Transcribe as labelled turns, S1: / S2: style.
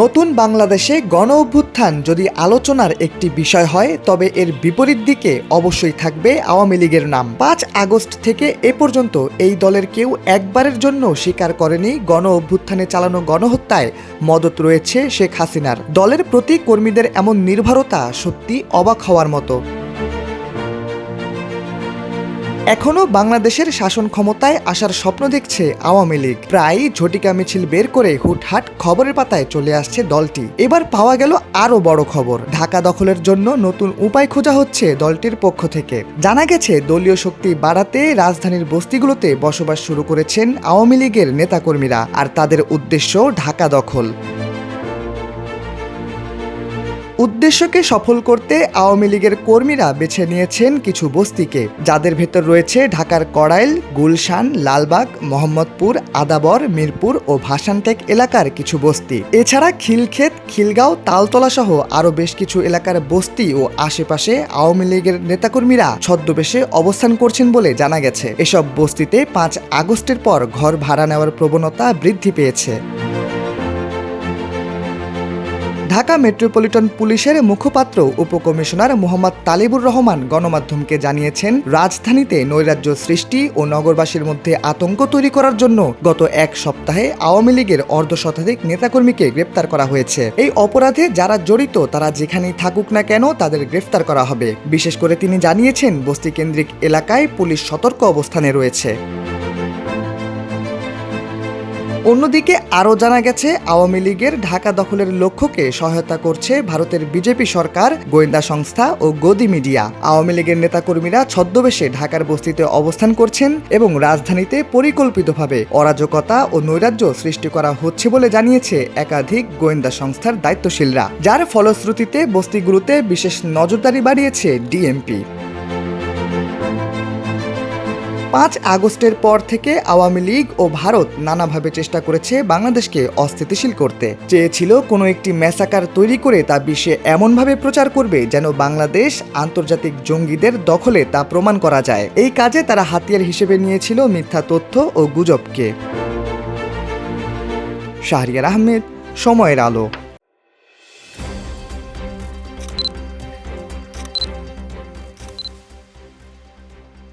S1: নতুন বাংলাদেশে গণ অভ্যুত্থান যদি আলোচনার একটি বিষয় হয়, তবে এর বিপরীত দিকে অবশ্যই থাকবে আওয়ামী লীগের নাম। পাঁচ আগস্ট থেকে এ পর্যন্ত এই দলের কেউ একবারের জন্য স্বীকার করেনি গণ অভ্যুত্থানে চালানো গণহত্যায় মদত রয়েছে শেখ হাসিনার। দলের প্রতি কর্মীদের এমন নির্ভরতা সত্যি অবাক হওয়ার মতো। এখনও বাংলাদেশের শাসন ক্ষমতায় আসার স্বপ্ন দেখছে আওয়ামী লীগ। প্রায় ঝটিকা মিছিল বের করে হুটহাট খবরের পাতায় চলে আসছে দলটি। এবার পাওয়া গেল আরও বড় খবর। ঢাকা দখলের জন্য নতুন উপায় খোঁজা হচ্ছে দলটির পক্ষ থেকে। জানা গেছে, দলীয় শক্তি বাড়াতে রাজধানীর বস্তিগুলোতে বসবাস শুরু করেছেন আওয়ামী লীগের নেতাকর্মীরা। আর তাদের উদ্দেশ্য ঢাকা দখল। উদ্দেশ্যকে সফল করতে আওয়ামী লীগের কর্মীরা বেছে নিয়েছেন কিছু বস্তিকে, যাদের ভেতর রয়েছে ঢাকার কড়াইল, গুলশান, লালবাগ, মোহাম্মদপুর, আদাবর, মিরপুর ও ভাসানটেক এলাকার কিছু বস্তি। এছাড়া খিলক্ষেত, খিলগাঁও তালতলা সহ আরও বেশ কিছু এলাকার বস্তি ও আশেপাশে আওয়ামী লীগের নেতাকর্মীরা ছদ্মবেশে অবস্থান করছেন বলে জানা গেছে। এসব বস্তিতে পাঁচ আগস্টের পর ঘর ভাড়া নেওয়ার প্রবণতা বৃদ্ধি পেয়েছে। ঢাকা মেট্রোপলিটন পুলিশের মুখপাত্র, উপকমিশনার মোহাম্মদ তালিবুর রহমান গণমাধ্যমকে জানিয়েছেন, রাজধানীতে নৈরাজ্য সৃষ্টি ও নগরবাসীর মধ্যে আতঙ্ক তৈরি করার জন্য গত এক সপ্তাহে আওয়ামী লীগের অর্ধ শতাধিক নেতাকর্মীকে গ্রেপ্তার করা হয়েছে। এই অপরাধে যারা জড়িত, তারা যেখানেই থাকুক না কেন তাদের গ্রেফতার করা হবে। বিশেষ করে তিনি জানিয়েছেন, বস্তিকেন্দ্রিক এলাকায় পুলিশ সতর্ক অবস্থানে রয়েছে। অন্যদিকে আরও জানা গেছে, আওয়ামী লীগের ঢাকা দখলের লক্ষ্যকে সহায়তা করছে ভারতের বিজেপি সরকার, গোয়েন্দা সংস্থা ও গদি মিডিয়া। আওয়ামী লীগের নেতাকর্মীরা ছদ্মবেশে ঢাকার বস্তিতে অবস্থান করছেন এবং রাজধানীতে পরিকল্পিতভাবে অরাজকতা ও নৈরাজ্য সৃষ্টি করা হচ্ছে বলে জানিয়েছে একাধিক গোয়েন্দা সংস্থার দায়িত্বশীলরা। যার ফলশ্রুতিতে বস্তিগুলোতে বিশেষ নজরদারি বাড়িয়েছে ডিএমপি। পাঁচ আগস্টের পর থেকে আওয়ামী লীগ ও ভারত নানাভাবে চেষ্টা করেছে বাংলাদেশকে অস্থিতিশীল করতে। চেয়েছিল কোনো একটি ম্যাসাকার তৈরি করে তা বিশ্বে এমনভাবে প্রচার করবে যেন বাংলাদেশ আন্তর্জাতিক জঙ্গিদের দখলে তা প্রমাণ করা যায়। এই কাজে তারা হাতিয়ার হিসেবে নিয়েছিল মিথ্যা তথ্য ও গুজবকে। শাহরিয়ার আহমেদ, সময়ের আলো।